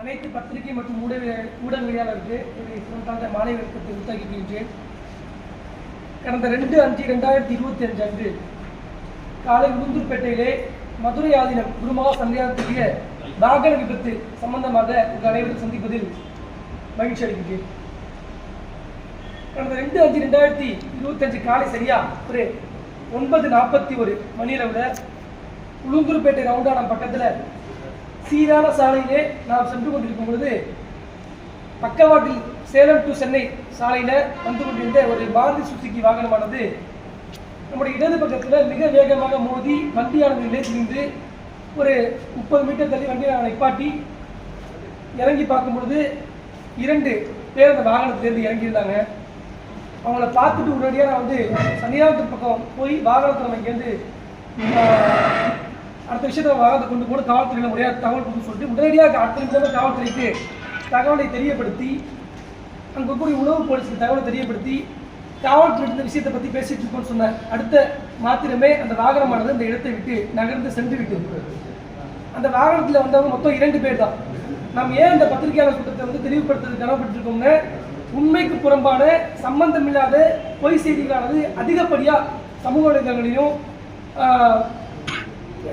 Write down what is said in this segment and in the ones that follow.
அனைத்து பத்திரிகை மற்றும் ஊடக ஊடகவியலாளருக்கு இதை சிறந்த மாலை வணக்கத்தை உத்தகிக்கின்றேன் கடந்த ரெண்டு அஞ்சு ரெண்டாயிரத்தி இருபத்தி அஞ்சு அன்று காலை உளுந்தூர்பேட்டையிலே மதுரை ஆதீனம் குருமகா சந்தியானத்துடைய வாகன விபத்து சம்பந்தமாக உங்கள் அனைவரும் சந்திப்பதில் மகிழ்ச்சி அடைகின்றேன். கடந்த ரெண்டு அஞ்சு ரெண்டாயிரத்தி இருபத்தஞ்சு காலை சரியா? ஒரு ஒன்பது நாற்பத்தி ஒரு மணியளவில் உளுந்தூர்பேட்டை ரவுண்டானம் பக்கத்தில் சீரான சாலையிலே நாம் சென்று கொண்டிருக்கும் பொழுது பக்கவாட்டில் சேலம் டு சென்னை சாலையில் வந்து கொண்டிருந்த ஒரு மாருதி சுசுக்கி வாகனமானது நம்முடைய இடது பக்கத்தில் மிக வேகமாக மோதி வண்டியானது நிலைத்திருந்து ஒரு முப்பது மீட்டர் தள்ளி வண்டியை நிப்பாட்டி இறங்கி பார்க்கும் பொழுது இரண்டு பேர் அந்த வாகனத்திலேருந்து இறங்கியிருந்தாங்க. அவங்கள பார்த்துட்டு உடனடியாக நான் வந்து சன்னியானத்து பக்கம் போய் வாகனத்தை நம்ம இங்கேருந்து அடுத்த விஷயத்தை வாகனத்தை கொண்டு போன காவல்துறையில் முறையாக தகவல் கொடுத்து சொல்லிட்டு உடனடியாக அடுத்த நிமிஷம் காவல்துறைக்கு தகவலை தெரியப்படுத்தி அங்கே கூடிய உணவு போலீஸுக்கு தகவலை தெரியப்படுத்தி காவல்துறை இந்த விஷயத்தை பற்றி பேசிட்டு இருக்கோம்னு சொன்னேன் அடுத்த மாத்திரமே அந்த வாகனமானது அந்த இடத்தை விட்டு நகர்ந்து சென்று விட்டு அந்த வாகனத்தில் வந்தவங்க மொத்தம் இரண்டு பேர் தான் நாம் ஏன் அந்த பத்திரிகையாளர் கூட்டத்தை வந்து தெளிவுபடுத்துறது கடமைப்பட்டிருக்கோம்னா உண்மைக்கு புறம்பான சம்பந்தமில்லாத பொய் செய்திகளானது அதிகப்படியாக சமூக வலைதளங்களிலும்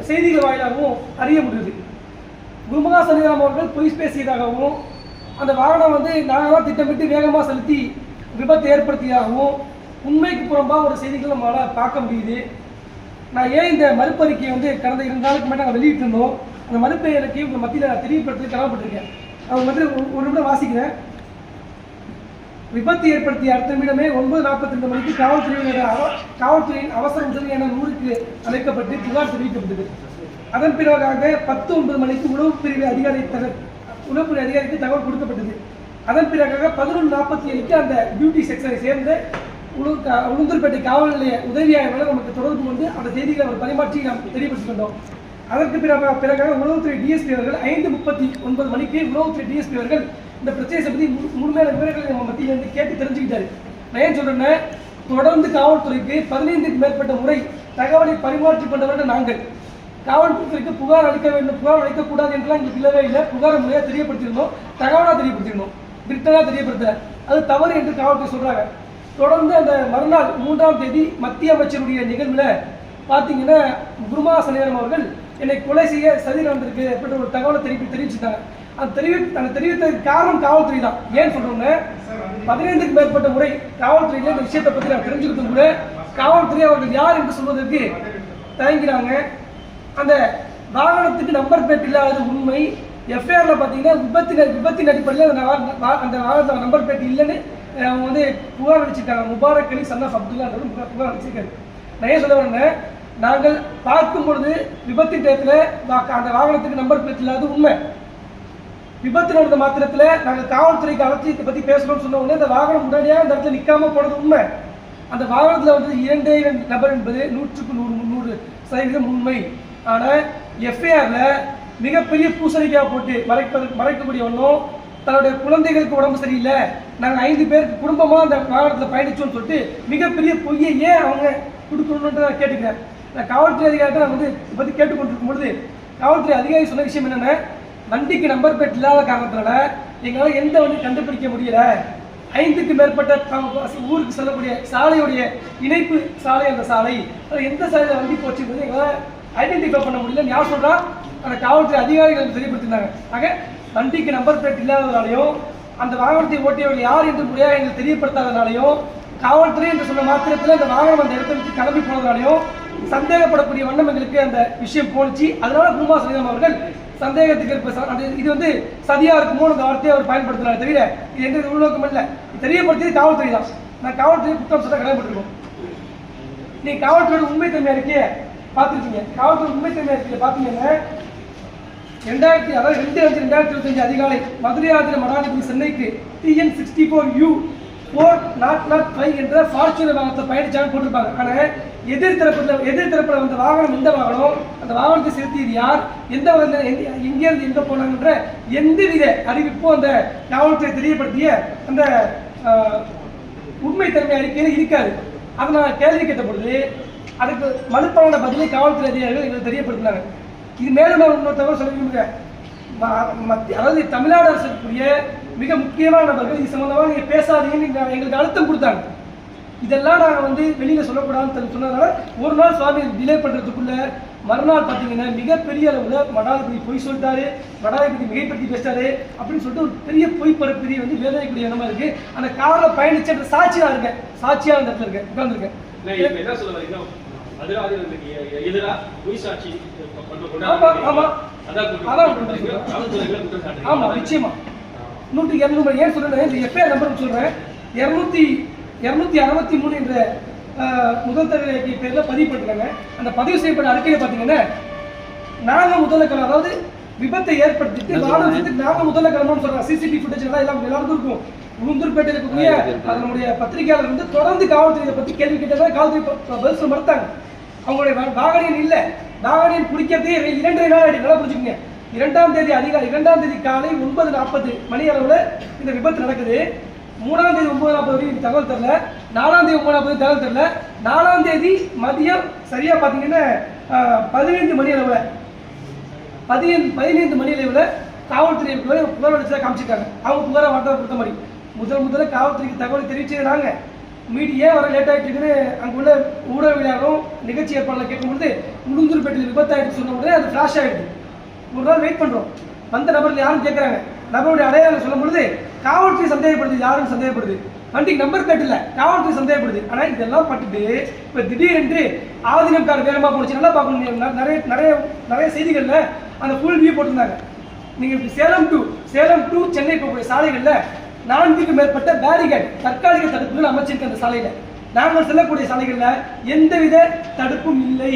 செய்திகள் வாயிலாகவும் அறிய முடியுது. குருமகா சன்னிதானம் அவர்கள் பொய் பேசியதாகவும் அந்த வாகனம் வந்து நாங்கள் தான் திட்டமிட்டு வேகமாக செலுத்தி விபத்தை ஏற்படுத்தியதாகவும் உண்மைக்கு புறம்பாக ஒரு செய்திகள் நம்மளால் பார்க்க முடியுது. நான் ஏன் இந்த மறுப்பறிக்கையை வந்து கடந்த இரண்டு நாளுக்கு மேலே நாங்கள் வெளியிட்டிருந்தோம்? அந்த மறுப்பை உங்கள் மத்தியில் நான் தெரியப்படுத்தி கடமைப்பட்டிருக்கேன். அவங்க வந்து ஒரு நிமிடம் வாசிக்கிறேன். விபத்து ஏற்படுத்திய அடுத்த நிமிடமே ஒன்பது நாற்பத்தி ரெண்டு மணிக்கு காவல்துறையினர் காவல்துறையின் அவசர உதவி என நூறுக்கு அழைக்கப்பட்டு புகார் தெரிவிக்கப்பட்டது. அதன் பிறகாக பத்து ஒன்பது மணிக்கு உளவு பிரிவு அதிகாரி உணவு பிரிவு அதிகாரிக்கு தகவல் கொடுக்கப்பட்டது. அதன் பிறகாக பதினொன்று நாற்பத்தி ஏழுக்கு அந்த டியூட்டி செக்ஷனை சேர்ந்த உளுந்தூர்பேட்டை காவல் நிலைய உதவியாளர்கள் நமக்கு தொடர்பு கொண்டு அந்த செய்திகளை அவர் பரிமாற்றி நாம் தெரியப்படுத்திக் கொண்டோம். அதற்கு பிறகு பிறகாக உளவுத்துறை டிஎஸ்பி அவர்கள் ஐந்து முப்பத்தி ஒன்பது மணிக்கு உளவுத்துறை டிஎஸ்பி அவர்கள் இந்த பிரச்சனையை பற்றி மு- முழுமையான விவரங்களை நம்ம மத்தியில் கேட்டு தெரிஞ்சுக்கிட்டாரு. நான் ஏன் சொல்றேன்னா தொடர்ந்து காவல்துறைக்கு பதினைந்துக்கு மேற்பட்ட முறை தகவலை பரிமாற்றி கொண்டவர்கள் நாங்கள். காவல்துறைக்கு புகார் அளிக்க வேண்டும் புகார் அளிக்கக்கூடாது என்றெல்லாம் எங்களுக்கு இல்லவே இல்லை. புகார் முறையாக தெரியப்படுத்தியிருந்தோம் தகவலாக தெரியப்படுத்தியிருந்தோம் ரிட்டனாக தெரியப்படுத்த அது தவறு என்று காவல்துறை சொல்றாங்க. தொடர்ந்து அந்த மறுநாள் மூன்றாம் தேதி மத்திய அமைச்சருடைய நிகழ்வுல பார்த்தீங்கன்னா குருமா சனிவரம் அவர்கள் என்னை கொலை செய்ய சதி நடந்திருக்கு அப்படின்ற ஒரு தகவலை தெரிவி தெரிவிச்சுட்டாங்க அந்த தெரிவி அந்த தெரிவித்ததுக்கு காரணம் காவல்துறை தான். ஏன் சொல்றோம்னா பதினைந்துக்கு மேற்பட்ட முறை காவல்துறையில இந்த விஷயத்தை பத்தி நான் தெரிஞ்சுக்கிட்டும் கூட காவல்துறை அவர்கள் யார் என்று சொல்வதற்கு தயங்கினாங்க. அந்த வாகனத்துக்கு நம்பர் பிளேட் இல்லாதது உண்மை. எஃப்ஐஆர்ல பார்த்தீங்கன்னா விபத்தின் விபத்தின் அடிப்படையில் அந்த அந்த நம்பர் பிளேட் இல்லைன்னு அவங்க வந்து புகார் அளிச்சிருக்காங்க முபாரக் அலி சன்னா அப்துல்லா புகார் புகார் அளிச்சிருக்காரு நான் ஏன் சொல்ல வரேன்னா நாங்கள் பார்க்கும் பொழுது விபத்தின் டயத்தில் அந்த வாகனத்துக்கு நம்பர் பிளேட் இல்லாத உண்மை. விபத்து நடந்த மாத்திரத்துல நாங்க காவல்துறைக்கு அலட்சியத்தை பத்தி பேசணும்னு சொன்ன உடனே அந்த வாகனம் உடனடியாக அந்த இடத்துல நிக்காம போனது உண்மை. அந்த வாகனத்துல வந்து இரண்டே இரண்டு நபர் என்பது நூற்றுக்கு நூறு முந்நூறு சதவீதம் உண்மை. ஆனா எஃப்ஐஆர்ல மிகப்பெரிய பூசணிக்காய் போட்டு மறைப்பதற்கு மறைக்கக்கூடிய ஒன்றும் தன்னுடைய குழந்தைகளுக்கு உடம்பு சரியில்லை. நாங்கள் ஐந்து பேருக்கு குடும்பமாக அந்த வாகனத்தில் பயணிச்சோம்னு சொல்லிட்டு மிகப்பெரிய பொய்யை ஏன் அவங்க கொடுக்கணுன்ட்டு நான் கேட்டுக்கிறேன். நான் காவல்துறை அதிகாரிட்ட நான் வந்து இதை பற்றி கேட்டுக்கொண்டிருக்கும் பொழுது காவல்துறை அதிகாரி சொன்ன விஷயம் என்னென்ன வண்டிக்கு நம்பர் பிளேட் இல்லாத காரணத்தினால எங்களால் எந்த வண்டி கண்டுபிடிக்க முடியல. ஐந்துக்கு மேற்பட்ட ஊருக்கு செல்லக்கூடிய சாலையுடைய இணைப்பு சாலை அந்த சாலை எந்த சாலையில் வண்டி போச்சு எங்களால் ஐடென்டிஃபை பண்ண முடியல. யார் சொல்றா? அந்த காவல்துறை அதிகாரிகள் தெரியப்படுத்தினாங்க. ஆக வண்டிக்கு நம்பர் பிளேட் இல்லாததாலையும் அந்த வாகனத்தை ஓட்டியவர்கள் யார் என்று முறையாக எங்களுக்கு தெரியப்படுத்தாதனாலையும் காவல்துறை என்று சொன்ன மாத்திரத்தில் அந்த வாகனம் அந்த இடத்தை விட்டு கிளம்பி போனதாலையும் சந்தேகப்படக்கூடிய வண்ணம் எங்களுக்கு அந்த விஷயம் போனிச்சு அதனால குமார் சனிதம் அவர்கள் சந்தேகத்துக்கு இருப்ப அது இது வந்து சதியா இருக்குமோ அந்த வார்த்தையை அவர் பயன்படுத்தினார் தவிர இது எந்த உள்நோக்கம் இல்லை. இது தெரியப்படுத்தியது காவல்துறை தான். நான் காவல்துறை குற்றம் சொல்ல கடமைப்பட்டிருக்கோம். நீ காவல்துறையோட உண்மை தன்மை இருக்கே பார்த்துருக்கீங்க காவல்துறை உண்மை தன்மை இருக்கீங்க பார்த்தீங்கன்னா ரெண்டாயிரத்தி அதாவது ரெண்டு அஞ்சு ரெண்டாயிரத்தி இருபத்தஞ்சு அதிகாலை மதுரை ஆதிர மடாதிபதி சென்னைக்கு TN sixty four U four nought nought five என்ற ஃபார்ச்சுனர் வாகனத்தை பயணிச்சாங்க போட்டிருப்பாங்க. ஆனால் எதிர்த்தரப்பில் எதிர்த்தரப்பில் வந்த வாகனம் எந்த வாகனம்? அந்த வாகனத்தை செலுத்தியது யார்? எந்த வகையில் எங்க எங்கேருந்து எங்கே போனாங்கன்ற எந்தவித அறிவிப்பும் அந்த காவல்துறை தெரியப்படுத்திய அந்த ஆஹ், உண்மைத்தன்மை அறிக்கையில் இருக்காது. அதை நான் கேள்வி கேட்ட பொழுது அதுக்கு மறுப்பான பதிலை காவல்துறை அதிகாரிகள் எங்களுக்கு தெரியப்படுத்தினாங்க. இது மேலும் நான் இன்னொரு தகவல் சொல்ல விரும்புகிறேன். ம- மத்திய அதாவது தமிழ்நாடு அரசுக்குரிய மிக முக்கியமான நபர்கள் இது சம்பந்தமாக நீங்கள் பேசாதீங்கன்னு எங்களுக்கு அழுத்தம் கொடுத்தாங்க. இதெல்லாம் நாங்கள் வந்து வெளியில் சொல்லக்கூடாதுன்னு சொன்னதுனால ஒரு நாள் சுவாமி டிலே பண்றதுக்குள்ள மறுநாள் பார்த்தீங்கன்னா மிகப்பெரிய அளவுல மடாதிபதி பொய் சொல்லிட்டாரு மடாதிபதி மிகைப்படுத்தி பேசிட்டாரு அப்படின்னு சொல்லிட்டு ஒரு பெரிய பொய் பரப்பெரிய வந்து வேதனைக்குரிய இடமா இருக்கு. அந்த காரில் பயணிச்ச சாட்சி நான் இருக்கேன் சாட்சியா அந்த இடத்துல இருக்கேன் இப்ப என்ன சொல்ல வரீங்கன்னா, பொய் சாட்சி. அதான் நிச்சயமா. நூற்றுக்கு இரநூறு ஏன் சொல்றேன்? எஃப்ஐஆர் நம்பர் சொல்றேன்? இரநூத்தி இரநூத்தி அறுபத்தி மூணு என்ற முதல் தர பேர்ல பதிவு பண்ணிருக்காங்க. அந்த பதிவு செய்யப்பட்ட அறிக்கையில பாத்தீங்கன்னா நாங்க முதல்ல அதாவது விபத்தை ஏற்படுத்திட்டு செலுத்தி நாங்க முதல்ல கிளம்பணும்னு சொல்றாங்க சிசிடிவி ஃபுட்டேஜ் எல்லாம் எல்லாம் எல்லாருக்கும் இருக்கும். உளுந்தூர்பேட்டையில் இருக்கக்கூடிய அதனுடைய பத்திரிகையாளர் வந்து தொடர்ந்து காவல்துறையை பத்தி கேள்வி கேட்டதா காவல்துறை பதில் சொல்ல மறுத்தாங்க. அவங்களுடைய வா- வாகனம் இல்ல. வாகனம் பிடிக்கிறதே இர- இரண்டரை நாள் ஆயிடுச்சு. நல்லா புரிஞ்சுக்கங்க. இரண்டாம் தேதி அதிகாலை இரண்டாம் தேதி காலை ஒன்பது நாற்பது மணி அளவுல இந்த விபத்து நடக்குது. மூணாம் தேதி ஒன்பது நாற்பது வரைக்கும் தகவல் தெரியல. நாலாம் தேதி ஒன்பது நாற்பது தகவல் தெரியல. நாலாம் தேதி மதியம் சரியாக பார்த்தீங்கன்னா பதினைந்து மணி அளவில் பதினைந்து பதினைந்து மணி அளவில் காவல்துறை புகார் அடிச்சதாக காமிச்சிருக்காங்க. அவங்க புகாரை வார்த்தை கொடுத்த மாதிரி. முதல் முதல்ல காவல்துறைக்கு தகவல் தெரிவிச்சது நாங்க. மீடியா வர லேட் ஆகிட்டு இருக்குன்னு அங்க உள்ள ஊடகவியலாளரும் நிகழ்ச்சி ஏற்பாடுல கேட்கும்போது உளுந்தூர்பேட்டையில் விபத்தாயிட்டு சொன்ன உடனே அது ஃப்ளாஷ் ஆகிடுது ஒரு நாள் வெயிட் பண்ணுறோம் வந்த நபர்கள் யாரும் கேட்குறாங்க நபருடைய அடையாளம் சொல்லும் பொழுது காவல்துறை சந்தேகப்படுது. யாரும் சந்தேகப்படுது. வண்டிக்கு நம்பர் பிளேட் காவல்துறை சந்தேகப்படுது. ஆனால் இதெல்லாம் பட்டுட்டு இப்போ திடீரென்று ஆதினம் கார் வேகமாக போனுச்சு நல்லா பார்க்கணும். நிறைய நிறைய நிறைய செய்திகளில் அந்த ஃபுல் வியூ போட்டிருந்தாங்க. நீங்கள் இப்படி சேலம் டு சேலம் டு சென்னை போகக்கூடிய சாலைகளில் நான்குக்கு மேற்பட்ட பேரிகேட் தற்காலிக தடுப்புகள் அமைச்சிருக்கு அந்த சாலையில். நாங்கள் செல்லக்கூடிய சாலைகளில் எந்தவித தடுப்பும் இல்லை.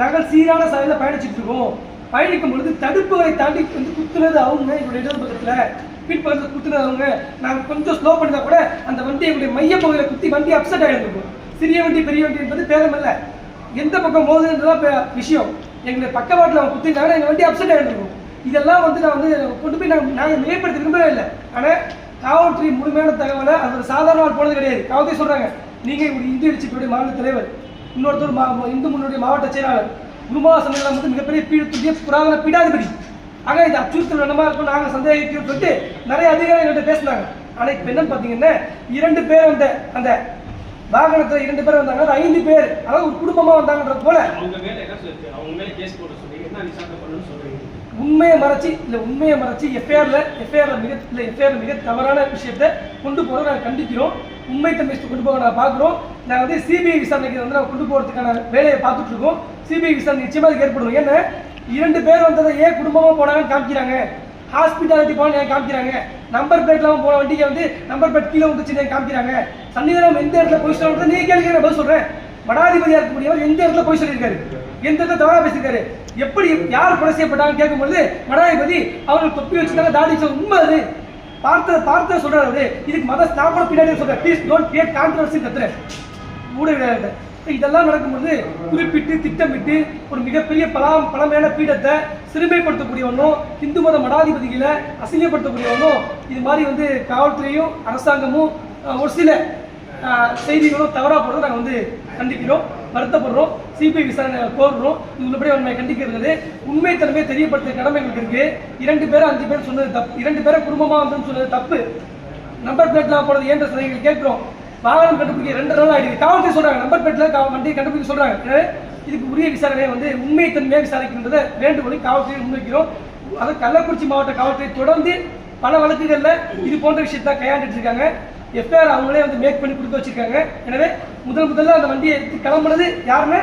நாங்கள் சீரான சாலையில் பயணிச்சுட்டு இருக்கோம். பயணிக்கும் பொழுது தடுப்புகளை தாண்டி வந்து குத்துனது அவங்க என்னுடைய இடது பக்கத்தில் பின்பக்கத்துல குத்துனது அவங்க நாங்கள் கொஞ்சம் ஸ்லோ பண்ணால் கூட அந்த வண்டி எங்களுடைய மையப்பகுதியில் குத்தி வண்டி அப்செட் ஆகிருந்துருக்கும் சிறிய வண்டி பெரிய வண்டி என்பது பேதம் எந்த பக்கம் போகுதுன்றதான் விஷயம். எங்களுடைய பக்கவாட்டில் அவங்க குத்திருந்தாங்கன்னா எங்கள் வண்டி அப்செட் ஆகிருக்கும் இதெல்லாம் வந்து நான் வந்து கொண்டு போய் நாங்கள் நாங்கள் மேம்படுத்த விரும்பவே இல்லை. ஆனால் காவல்துறை முழுமையான தகவலை அது ஒரு சாதாரண ஆள் போனது கிடையாது. காவல்துறை சொல்கிறாங்க நீங்கள் ஒரு இந்திய எழுச்சியுடைய மாநில தலைவர் இன்னொருத்தர் மா- இந்து முன்னுடைய மாவட்ட செயலாளர் குருமா சம்மேளனம் வந்து மிகப்பெரிய பீடத்துடைய புராதன பீடாதிபதி. ஆக இது அச்சுறுத்தல் வேணுமா இருக்கும் நாங்க சந்தேகிக்கிறோம் சொல்லிட்டு நிறைய அதிகாரிகள் எங்கள்கிட்ட பேசினாங்க. ஆனா இப்ப என்னன்னு பாத்தீங்கன்னா இரண்டு பேர் வந்த அந்த வாகனத்துல இரண்டு பேர் வந்தாங்க. ஐந்து பேர். அதாவது ஒரு குடும்பமா வந்தாங்கன்றது போல. உண்மையை மறைச்சு இல்ல உண்மையை மறைச்சு எஃப்ஐஆர்ல எஃப்ஐஆர்ல மிக இல்ல எஃப்ஐஆர் மிக தவறான விஷயத்தை கொண்டு போற நாங்க கண்டிக்கிறோம். உண்மை தன்மை கொண்டு போக நான் பார்க்குறோம். நான் வந்து சிபிஐ விசாரணைக்கு வந்து நான் கொண்டு போகிறதுக்கான வேலையை பார்த்துட்டு இருக்கோம். சிபிஐ விசாரணை நிச்சயமாக அதுக்கு ஏற்படும். ஏன்னா இரண்டு பேர் வந்ததை ஏன் குடும்பமாக போனாங்கன்னு காமிக்கிறாங்க. ஹாஸ்பிட்டாலிட்டி போனால் ஏன் காமிக்கிறாங்க. நம்பர் பிளேட்லாம் போன வண்டிக்கு வந்து நம்பர் பிளேட் கீழே வந்துச்சு ஏன் காமிக்கிறாங்க. சன்னிதானம் எந்த இடத்துல போய் சொல்லுறது நீ கேள்வி நான் பதில் சொல்கிறேன் மடாதிபதியா இருக்கக்கூடியவர் எந்த இடத்துல போய் சொல்லியிருக்காரு? எந்த இடத்துல தவறாக பேசியிருக்காரு? எப்படி யார் கொலை செய்யப்பட்டாங்கன்னு கேட்கும்போது மடாதிபதி அவர்கள் தொப்பி வச்சிருக்காங்க தாடி உண்மை அது. பார்த்த பார்த்த சொல்றாரு அவரு. இதுக்கு மத நான் கூட பின்னாடி சொல்றேன் ப்ளீஸ் டோன்ட் கிரியேட் கான்ட்ரவர்சி கத்துறேன் ஊடகவியலாளர்கிட்ட இதெல்லாம் நடக்கும்போது குறிப்பிட்டு திட்டமிட்டு ஒரு மிகப்பெரிய பலம் பழமையான பீடத்தை சிறுமைப்படுத்தக்கூடியவனும் இந்து மத மடாதிபதிகளை அசிங்கப்படுத்தக்கூடியவனும் இது மாதிரி வந்து காவல்துறையும் அரசாங்கமும் ஒரு சில செய்திகளும் தவறாக போடுறதை நாங்கள் வந்து கண்டிக்கிறோம் வருத்தப்படுறோம். சிபிஐ விசாரணை கோருறோம் இது உள்ளபடி உண்மை கண்டிக்கிறது. உண்மைத்தன்மையை தெரியப்படுத்த கடமை எங்களுக்கு இருக்கு. இரண்டு பேரும் அஞ்சு பேர் சொன்னது தப்பு இரண்டு பேரும் குடும்பமா வந்து சொன்னது தப்பு. நம்பர் பிளேட்லாம் போனது ஏன்ற எங்களுக்கு கேட்கிறோம். வாகனம் கண்டுபிடிக்க ரெண்டு நாள் ஆயிடுது. காவல்துறை சொல்றாங்க. நம்பர் பிளேட்ல கா- வண்டியை கண்டுபிடிக்க சொல்றாங்க. இதுக்கு உரிய விசாரணையை வந்து உண்மைத்தன்மையாக விசாரிக்கின்றதை வேண்டுகோளை காவல்துறை முன்வைக்கிறோம். அது கள்ளக்குறிச்சி மாவட்ட காவல்துறை தொடர்ந்து பல வழக்குகளில் இது போன்ற விஷயத்தை கையாண்டுட்டு இருக்காங்க. எஃப்ஐஆர் அவங்களே வந்து மேக் பண்ணி கொடுத்து வச்சிருக்காங்க. எனவே முதல் முதல்ல அந்த வண்டியை எடுத்து கிளம்புனது யாருன்னா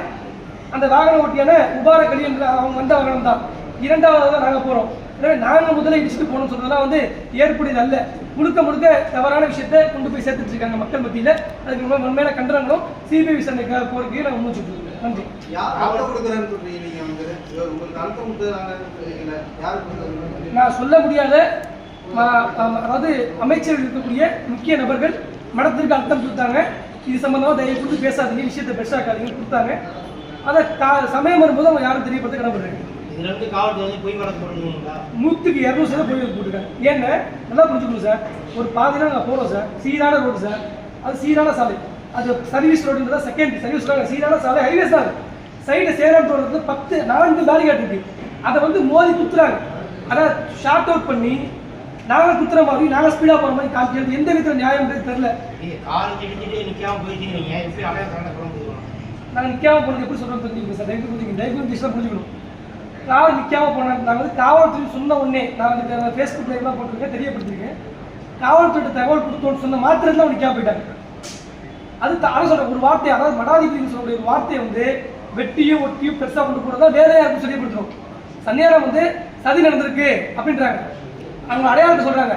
அந்த வாகன ஓட்டியான உபார கலியன் அவங்க வந்த வாகனம் தான். இரண்டாவது தான் நாங்க போறோம். எனவே நாங்க முதல்ல இடிச்சுட்டு போகணும் சொல்றதெல்லாம் வந்து ஏற்புடையது அல்ல. முழுக்க முழுக்க தவறான விஷயத்தை கொண்டு போய் சேர்த்துட்டு இருக்காங்க மக்கள் மத்தியில. அதுக்கு ரொம்ப உண்மையான கண்டனங்களும் சிபிஐ விசாரணைக்காக கோரிக்கையை நாங்கள் முன்வச்சுட்டு இருக்கோம். நன்றி. நான் சொல்ல முடியாத அதாவது அமைச்சர்கள் இருக்கக்கூடிய முக்கிய நபர்கள் மடத்திற்கு அர்த்தம் கொடுத்தாங்க. இது சம்பந்தமா தயவு கொடுத்து பேசாதீங்க. விஷயத்தை பெருசாக்காதீங்க கொடுத்தாங்க. அதை சமயம் வரும்போது அவங்க யாரும் தெரியப்படுத்த கடமைப்படுறாங்க இதுல இருந்து காவல்துறை வந்து பொய் வழக்கு போடணுங்களா நூற்றுக்கு இரநூறு சதவீதம் போய் போட்டுருக்காங்க. ஏன்னா நல்லா புரிஞ்சுக்கணும் சார். ஒரு பாதினா நாங்கள் போகிறோம் சார். சீரான ரோடு சார். அது சீரான சாலை. அது சர்வீஸ் ரோடுன்றதா செகண்ட் சர்வீஸ் ரோடு சீரான சாலை ஹைவேஸ் தான் சைடு சேலம் ரோடு வந்து பத்து நான்கு பேரிகேட் இருக்கு. அதை வந்து மோதி குத்துறாங்க. அதை ஷார்ட் அவுட் பண்ணி நாங்கள் குத்துற மாதிரி நாங்கள் ஸ்பீடாக போகிற மாதிரி காமிக்கிறது எந்த விதத்தில் நியாயம்ன்றது தெரில கார் எப்படி அடையாளம் நாங்கள் நிற்காம போனது எப்படி சொல்கிறோம் தெரிஞ்சுக்கணும் சார். தயவு புரிஞ்சுக்கணும் தயவு புரிஞ்சு புரிஞ்சுக்கணும். கார் நிற்காம போனேன் நாங்கள் வந்து காவல்துறை சொன்ன உடனே நான் வந்து ஃபேஸ்புக் லைவ்லாம் போட்டிருக்கேன் தெரியப்படுத்திருக்கேன் காவல்துறை தகவல் கொடுத்தோன்னு சொன்ன மாத்திரம் தான் நிற்காம போயிட்டாங்க. அது த- அதான் ஒரு வார்த்தை அதாவது மடாதிபதினு சொல்லக்கூடிய ஒரு வார்த்தையை வந்து வெட்டியும் ஒட்டியும் பெருசாக கொண்டு போகிறதா வேலையாக இருக்கும் தெரியப்படுத்துறோம் சன்னியாரம் வந்து சதி நடந்திருக்கு அப்படின்றாங்க. அவங்க அடையாளத்தை சொல்கிறாங்க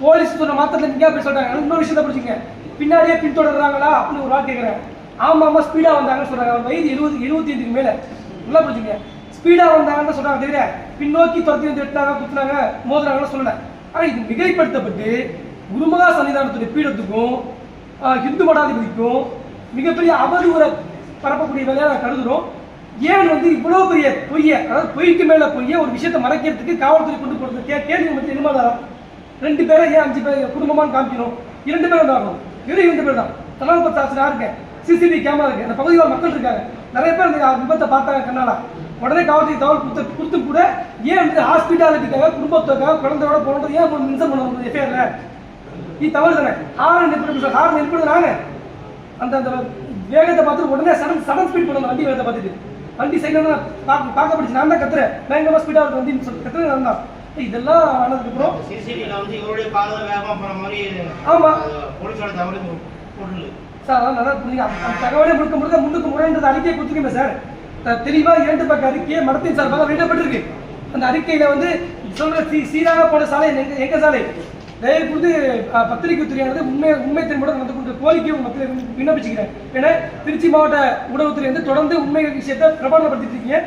போலீஸ் சொன்ன மாத்திரத்தில் நிற்காம போய் சொல்கிறாங்க இன்னொரு விஷயத்தை பிடிச்சிங்க பின்னாடியே பின்தொடர்றாங்களா அப்படின்னு ஒரு வார்த்தை கேட்குறேன் ஆமாம் ஆமாம் ஸ்பீடாக வந்தாங்கன்னு சொல்கிறாங்க வயது எழுபது எழுபத்தி ஐந்துக்கு மேலே. நல்லா புரிஞ்சுங்க ஸ்பீடாக வந்தாங்கன்னு சொல்கிறாங்க தெரியல பின்னோக்கி துரத்தி வந்து வெட்டினாங்க குத்துனாங்க மோதுனாங்கன்னு சொல்லலை. ஆனால் இது மிகைப்படுத்தப்பட்டு குருமகா சன்னிதானத்துடைய பீடத்துக்கும் ஹிந்து இந்து மடாதிபதிக்கும் மிகப்பெரிய அவதூறை பரப்பக்கூடிய வேலையாக நான் கருதுகிறோம் ஏன் வந்து இவ்வளோ பெரிய பொய்ய அதாவது பொய்க்கு மேலே பொய்ய ஒரு விஷயத்தை மறைக்கிறதுக்கு காவல்துறை கொண்டு போகிறது கே கேள்வி மட்டும் என்னமாதான் ரெண்டு பேரை ஏன் அஞ்சு பேர் குடும்பமான்னு காமிக்கணும் இரண்டு பேரும் தான் ஆகணும் வெறும் இரண்டு பேர் தான். தலால் பத்து ஆசிரியர் இருக்கேன். சிசிடிவி கேமரா இருக்கு. அந்த பகுதியில் மக்கள் இருக்காங்க. நிறைய பேர் இந்த விபத்தை பார்த்தாங்க கண்ணால. உடனே காவல்துறை தகவல் கொடுத்து கொடுத்து கூட ஏன் வந்து ஹாஸ்பிட்டாலிட்டிக்காக குடும்பத்துக்காக குழந்தையோட போனது ஏன் ஒரு மின்சம் பண்ண எஃப்ஐஆர்ல நீ தவறு தானே? ஹாரன் நிற்பது ஹாரன் நிற்பது நாங்க அந்த அந்த வேகத்தை பார்த்து உடனே சடன் சடன் ஸ்பீட் பண்ணணும் வண்டி வேகத்தை பார்த்துட்டு. வண்டி சைடில் பார்க்க பார்க்க படிச்சு. நான் தான் கத்துறேன். பயங்கரமா ஸ்பீடாக இருக்கு வண்டி சொல்லி. கத்துறேன் நான் தான். இதெல்லாம் ஆனதுக்கப்புறம் சிசிடிவில வந்து இவருடைய கால தான் வேகமா போன மாதிரி ஆமா. அது போலீஸோட தவறு பொருள் சார் அதான் நல்லா புரியுது. அந்த தகவலே முழுக்க முழுக்க முன்னுக்கு முறைன்றது அறிக்கையை கொடுத்துருக்கீங்க சார். தெளிவாக இரண்டு பக்க அறிக்கையை மடத்தின் சார்பாக வெளியிடப்பட்டிருக்கு அந்த அறிக்கையில் வந்து சொல்ற சீ சீராக போன சாலை எங்கள் சாலை? தயவு கூர்ந்து பத்திரிகை துறையானது உண்மை உண்மை திரும்ப நடந்து கொண்ட கோரிக்கையை உங்க விண்ணப்பிச்சுக்கிறேன். ஏன்னா திருச்சி மாவட்ட ஊடகத்துறை வந்து தொடர்ந்து உண்மை விஷயத்தை பிரபலப்படுத்திட்டு இருக்கீங்க.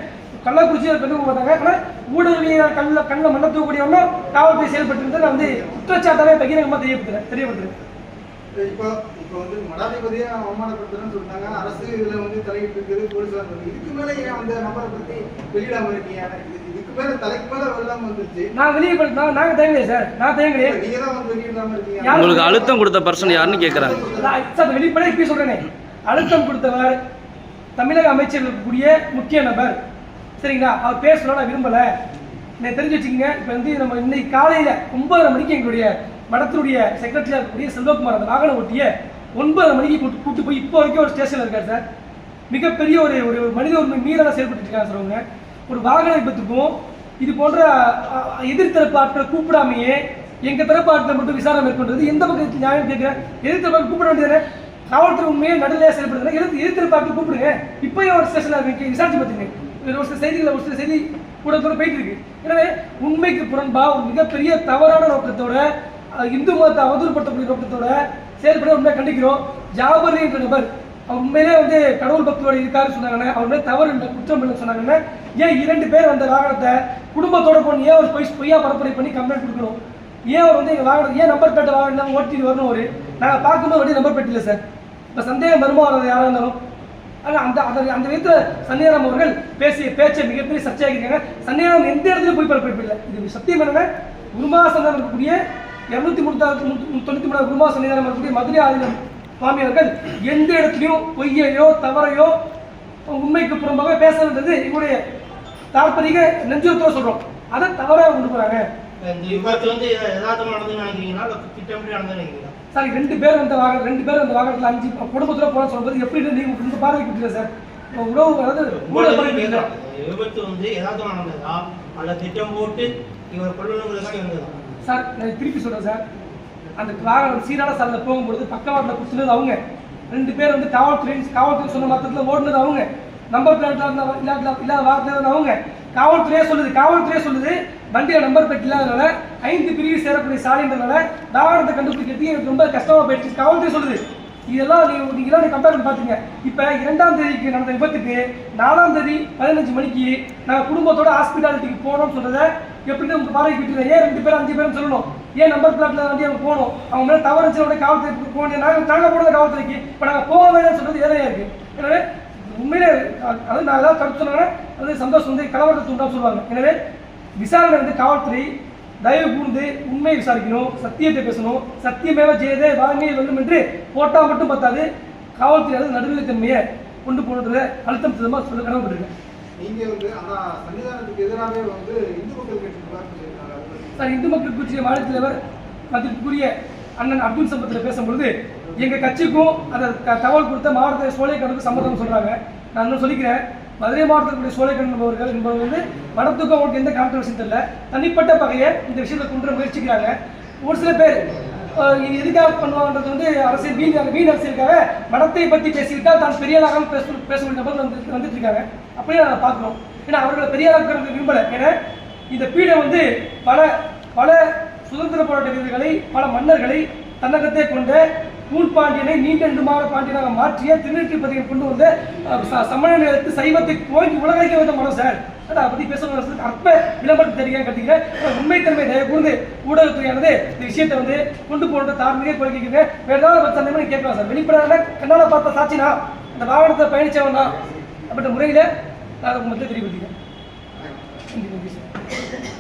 கள்ளக்குறிச்சி பெண்ணு பார்த்தாங்க ஆனால் ஊடகவியல் கண்ணில் கண்ணில் மண்ண தூக்கக்கூடியவங்க காவல்துறை செயல்பட்டு நான் வந்து குற்றச்சாட்டாவே பகிரங்கமாக தெரியப்படுத்துறேன் தெரியப்படுத்துறேன். இப்போ இப்போ வந்து மடாதிபதியை அவமானப்படுத்துறேன்னு சொல்றாங்க அரசு இதுல வந்து தலையிட்டு இருக்குது போலீஸ்லாம் இருக்கு இதுக்கு மேல ஏன் அந்த நபரை பத்தி வெளியிடாம இருக்கீங்க? இது- இதுக்கு மேல தலைக்கு மேல வெள்ளாம வந்துருச்சு. நான் வெளியே நான் நாங்கள் சார். நான் தயங்கலையே நீங்க தான் வந்து வெளியிடாம இருக்கீங்க. உங்களுக்கு அழுத்தம் கொடுத்த பர்சன் யாருன்னு கேட்குறாங்க நான் சார் வெளிப்படையாக இப்படி சொல்றேனே. அழுத்தம் கொடுத்தவர் தமிழக அமைச்சர்கள் இருக்கக்கூடிய முக்கிய நபர். சரிங்களா? அவர் பேர் சொல்ல நான் விரும்பல. நான் தெரிஞ்சு வச்சுக்கோங்க. இப்போ வந்து நம்ம இன்னைக்கு காலையில ஒன்பதரை மணிக்கு எங்களுடைய மடத்தினுடைய செக்ரட்டரியாக இருக்கக்கூடிய செல்வகுமார் அந்த வாகன ஒட்டிய ஒன்பதரை மணிக்கு கூட்டு கூட்டு போய் இப்போ வரைக்கும் ஒரு ஸ்டேஷனில் இருக்கார் சார். மிகப்பெரிய ஒரு ஒரு மனித உரிமை மீறலாக செயல்பட்டு இருக்காங்க சார் அவங்க. ஒரு வாகன விபத்துக்கும் இது போன்ற எதிர்த்தரப்பு ஆட்களை கூப்பிடாமையே எங்க தரப்பு ஆட்களை மட்டும் விசாரணை மேற்கொண்டது. எந்த பக்கத்தில் நியாயம் கேட்கிறேன் எதிர்த்தரப்பு கூப்பிட வேண்டியது காவல்துறை உண்மையை நடுநிலையாக செயல்படுறது எதிர்த்து எதிர்த்தரப்பு ஆட்கள் கூப்பிடுங்க. இப்பயும் ஒரு ஸ்டேஷனில் இருக்கு. விசாரிச்சு பார்த்தீங்க இது ஒரு சில செய்திகளை ஒரு சில செய்தி கூட போயிட்டு இருக்கு. எனவே உண்மைக்கு புறம்பா ஒரு மிகப்பெரிய தவறான நோக்கத்தோட இந்து மதத்தை அவதூறுபடுத்தக்கூடிய நோக்கத்தோட செயல்பட உண்மையை கண்டிக்கிறோம். ஜாபர் என்ற நபர் உண்மையிலே வந்து கடவுள் பக்தியோட இருக்காரு சொன்னாங்கன்னா அவர் தவறு இல்லை குற்றம் இல்லைன்னு சொன்னாங்கன்னா ஏன் இரண்டு பேர் அந்த வாகனத்தை குடும்பத்தோட போன ஏன் ஒரு பொய் பொய்யா பரப்புரை பண்ணி கம்ப்ளைண்ட் கொடுக்கணும் ஏன் அவர் வந்து எங்கள் வாகனம் ஏன் நம்பர் பிளேட் வாகனம் ஓட்டிட்டு வரணும் ஒரு நாங்கள் பார்க்கும்போது வண்டி நம்பர் பிளேட் இல்லை சார். இப்போ சந்தேகம் வருமா வரது யாராக இருந்தாலும்? ஆனால் அந்த அந்த அந்த விதத்தில் சன்னியாரம் அவர்கள் பேசிய பேச்சை மிகப்பெரிய சர்ச்சையாக இருக்காங்க சன்னியாரம் எந்த இடத்துலையும் போய் பரப்பில்லை இது சத்தியம் என்னன்னா குருமா இருக்கக்கூடிய இரநூத்தி முப்பத்தாறு தொண்ணூற்றி மூணாவது குருமா சன்னிதானம் இருக்கக்கூடிய மதுரை ஆதீனம் சுவாமியர்கள் எந்த இடத்துலையும் பொய்யையோ தவறையோ உண்மைக்கு புறம்பாக பேசுறது இவருடைய தாற்பரிக நெஞ்சுரத்தோட சொல்றோம் அதை தவறாக கொண்டு போறாங்க நடந்து சார் ரெண்டு பேர் அந்த வாகனம் ரெண்டு பேர் அந்த வாகனத்தில் அஞ்சு குடும்பத்தில் போன சொல்றது எப்படி நீங்க இந்த பார்வை கொடுத்துல சார் உணவு அதாவது விபத்து வந்து யதார்த்தமா நடந்ததா அல்ல திட்டம் போட்டு இவர் கொல்லணுங்கிறதுக்காக இருந்ததா சார் நான் திருப்பி சொல்கிறேன் சார். அந்த வாகனம் சீரான சாலையில் போகும்பொழுது பக்கவாட்டில் குத்துனது அவங்க. ரெண்டு பேர் வந்து காவல்துறை காவல்துறை சொன்ன மத்தத்தில் ஓடுனது அவங்க. நம்பர் பிளேட்ல இருந்தால் இல்லாத இல்லாத வாகனத்தில் அவங்க. காவல்துறையே சொல்லுது காவல்துறையே சொல்லுது. வண்டியோட நம்பர் பிளேட் இல்லாதனால ஐந்து பிரிவு சேரக்கூடிய சாலைன்றதுனால வாகனத்தை கண்டுபிடிக்கிறதுக்கு எனக்கு ரொம்ப கஷ்டமாக போயிடுச்சு. காவல்துறை சொல்லுது. இதெல்லாம் நீங்கள் நீங்களாம் நீ கம்பேர் பண்ணி பார்த்துங்க இப்போ இரண்டாம் தேதிக்கு நடந்த விபத்துக்கு நாலாம் தேதி பதினஞ்சு மணிக்கு நாங்கள் குடும்பத்தோட ஹாஸ்பிட்டாலிட்டிக்கு போனோம்னு சொல்கிறத எப்படி உங்க பார்வைக்கு விட்டுருங்க. ஏன் ரெண்டு பேரும் அஞ்சு பேரும் சொல்லணும்? ஏன் நம்பர் பிளாட்ல வண்டி அவங்க போகணும்? அவங்க மேலே தவறு இருந்துச்சு காவல்துறைக்கு போகணும் நாங்கள் நாங்க நாங்க போனது காவல்துறைக்கு. இப்போ நாங்கள் போக வேண்டாம்னு சொல்றது வேலையா இருக்கு? எனவே உண்மையிலே அது நான் ஏதாவது கருத்து சொன்னாங்கன்னா அது சந்தோஷம் வந்து கலவரத்தை தூண்டா சொல்லுவாங்க. எனவே விசாரணை வந்து காவல்துறை தயவு கூர்ந்து உண்மையை விசாரிக்கணும் சத்தியத்தை பேசணும். சத்தியமேவ ஜெயதே வாங்கியை வேண்டும் என்று போட்டால் மட்டும் பத்தாது. காவல்துறை அது நடுநிலைத்தன்மையை கொண்டு போனதுல அழுத்தம் திரும்ப சொல்ல கடமைப்பட்டிருக்கேன். நீங்க வந்து ஆனா சன்னிதானத்துக்கு எதிராகவே வந்து இந்து மக்கள் கட்சி சார் இந்து மக்கள் கட்சியை மாநில தலைவர் மதிப்புக்குரிய அண்ணன் அப்துல் சம்பத்தில் பேசும்பொழுது எங்க கட்சிக்கும் அந்த தகவல் கொடுத்த மாவட்ட சோலைக்கணுக்கு சம்மதம் சொல்றாங்க. நான் இன்னும் சொல்லிக்கிறேன். மதுரை மாவட்டத்துடைய சோலைக்கண் என்பவர்கள் என்பவர் வந்து மடத்துக்கும் அவங்களுக்கு எந்த கான்ட்ரவர்சியும் தெரியல. தனிப்பட்ட பகையை இந்த விஷயத்தை கொண்டு முயற்சிக்கிறாங்க. ஒரு சில பேர் இது எதுக்காக பண்ணுவாங்கன்றது வந்து அரசியல் வீண் வீண் அரசியலுக்காக மடத்தை பற்றி பேசிவிட்டால் தான் பெரியாளாக பேச பேச வேண்டிய நபர் வந்து வந்துட்டு இருக்காங்க. அப்படியே நாங்கள் பார்க்குறோம். ஏன்னா அவர்களை பெரியாளாக்க விரும்பலை. ஏன்னா இந்த பீடம் வந்து பல பல சுதந்திர போராட்ட வீரர்களை பல மன்னர்களை தன்னகத்தை கொண்ட கூன் பாண்டியனை நீண்ட நெடுமாற பாண்டியனாக மாற்றிய திருநெற்றி கொண்டு வந்த ச- சமண நிலத்து சைவத்தை துவங்கி உலகைக்க வந்த மனம் சார். அதை பத்தி பேசணும் அற்ப விளம்பரம் தெரியும் கட்டிக்கிறேன். உண்மைத்தன்மை தயவு கூர்ந்து ஊடகத்துறையானது இந்த விஷயத்தை வந்து கொண்டு போன்ற தார்மீக கோரிக்கைக்கு வேற ஏதாவது சந்தேகம் கேட்கலாம் சார். வெளிப்படாத கண்ணால பார்த்த சாட்சினா அந்த வாகனத்தை பயணிச்சவன் தான். அப்படின்ற முறையில் நான் அதை உங்களுக்கு தெரியப்படுத்திக்கிறேன். நன்றி நன்றி சார்.